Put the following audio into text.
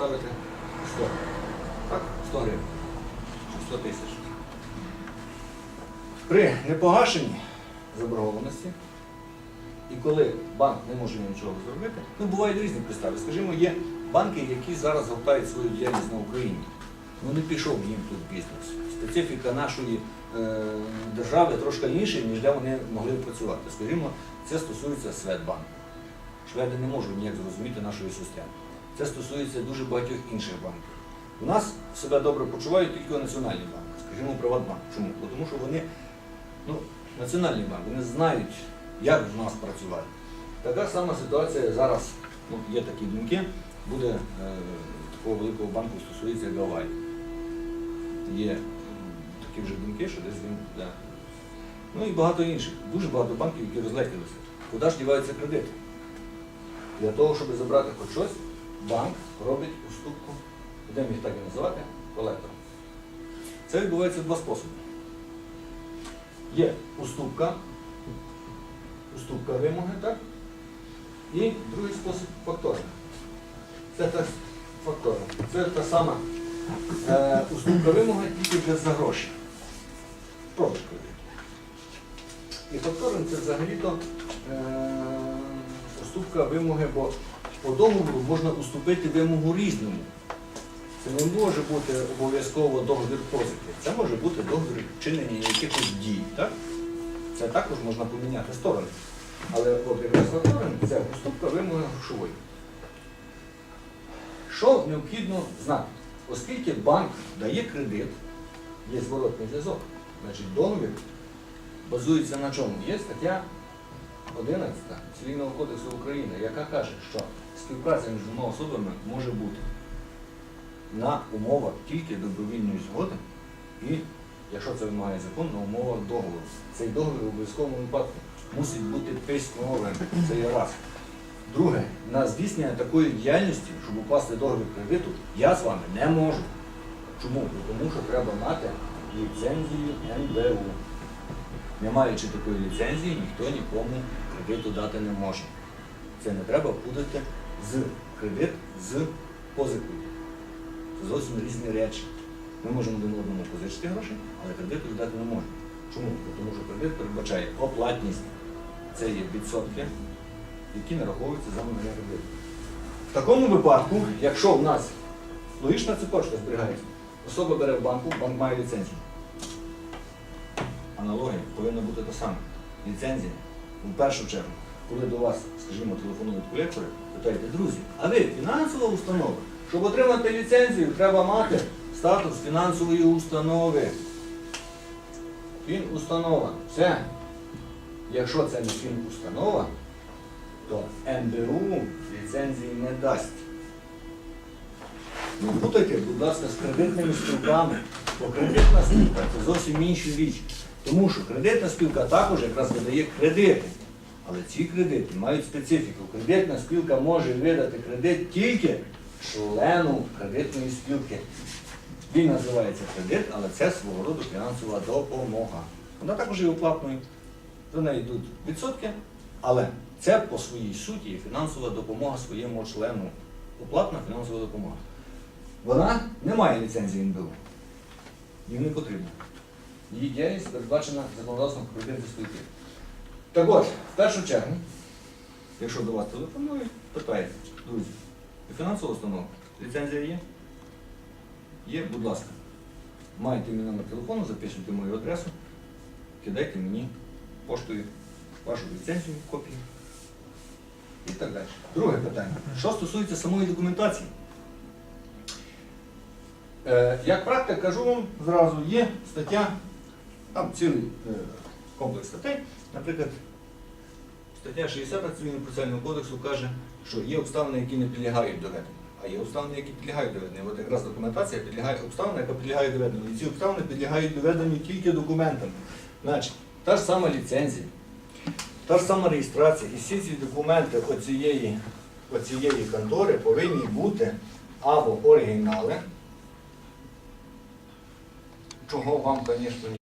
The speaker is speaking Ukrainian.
поставити 100. Так? 100 гривень. 100 тисяч. При непогашенні заборгованості, і коли банк не може нічого зробити, ну бувають різні підстави. Скажімо, є банки, які зараз гортають свою діяльність на Україні. Ну не пішов їм тут бізнес. Специфіка нашої е, держави трошки інша, ніж де вони могли працювати. Скажімо, це стосується Светбанку. Шведи не можуть ніяк зрозуміти нашої системи. Це стосується дуже багатьох інших банків. У нас себе добре почувають тільки національні банки, скажімо, Приватбанк. Чому? Бо Тому що вони, ну, національний банк, вони знають, як в нас працювати. Така сама ситуація зараз, ну, є такі думки, буде е, такого великого банку стосується Гавай. Є такі вже думки, що десь він буде. Ну і багато інших. Дуже багато банків, які розлетілися. Куди ж діваються кредити? Для того, щоб забрати хоч щось, банк робить уступку, будемо їх так і називати, колектором. Це відбувається два способи. Є уступка, уступка вимоги, так? І другий спосіб факторинг. Це та факторинг. Це та сама е, уступка вимоги тільки вже за гроші. Продаж кредиту. І факторинг це взагалі-то е, уступка вимоги, бо по договору можна уступити вимогу різному. Це не може бути обов'язково договір позики. Це може бути договір вчинення якихось дій. Так? Це також можна поміняти сторони. Але якраз це уступка вимоги грошової. Що необхідно знати? Оскільки банк дає кредит, є зворотний зв'язок, значить договір базується на чому? Є стаття 11 Цивільного кодексу України, яка каже, що співпраця між двома особами може бути на умовах тільки добровільної згоди і, якщо це вимагає закон, на умовах договору. Цей договір в обов'язковому випадку мусить бути письмовим. Це є раз. Друге, на здійснення такої діяльності, щоб укласти договір кредиту, я з вами не можу. Чому? Тому що треба мати ліцензію НБУ. Не маючи такої ліцензії, ніхто нікому кредиту дати не може. Це не треба путати з кредит з позикою. Це зовсім різні речі. Ми можемо один одному позичити гроші, але кредиту віддати не можемо. Чому? Тому що кредит передбачає оплатність. Це є відсотки, які нараховуються за надання кредиту. В такому випадку, якщо в нас логічна цепочка зберігається, особа бере в банку, банк має ліцензію. Аналогія повинна бути та сама. Ліцензія. У першу чергу, коли до вас, скажімо, телефонують колектори, питаєте, друзі, а ви фінансова установа? Щоб отримати ліцензію, треба мати статус фінансової установи. Фінустанова. Все. Якщо це не фінустанова, то НБУ ліцензії не дасть. Не путайте, будь ласка, з кредитними спілками. Бо кредитна спілка це зовсім інша річ. Тому що кредитна спілка також якраз видає кредити. Але ці кредити мають специфіку. Кредитна спілка може видати кредит тільки члену кредитної спілки. Він називається кредит, але це свого роду фінансова допомога. Вона також є оплатною. До неї йдуть відсотки, але це по своїй суті є фінансова допомога своєму члену. Оплатна фінансова допомога. Вона не має ліцензії НБУ. Їй не потрібно. Її діяльність передбачена законодавством про спілки. Так от, в першу чергу, якщо до вас телефонують, питаєте, друзі, фінансова установа, ліцензія є? Є, будь ласка. Маєте мій номер телефону, запишіть мою адресу, кидайте мені поштою вашу ліцензію, копію і так далі. Друге питання. Що стосується самої документації? Е, як практик кажу вам зразу, є стаття, там цілий е, комплекс статей. Наприклад, стаття 60 Цивільного процесуального кодексу каже, що є обставини, які не підлягають доведенню. А є обставини, які підлягають доведенню. От якраз документація підлягає обставина, яка підлягає доведенню. І ці обставини підлягають доведенню тільки документам. Значить, та ж сама ліцензія, та ж сама реєстрація. І всі ці документи оцієї, оцієї контори повинні бути або оригінали, чого вам, звісно,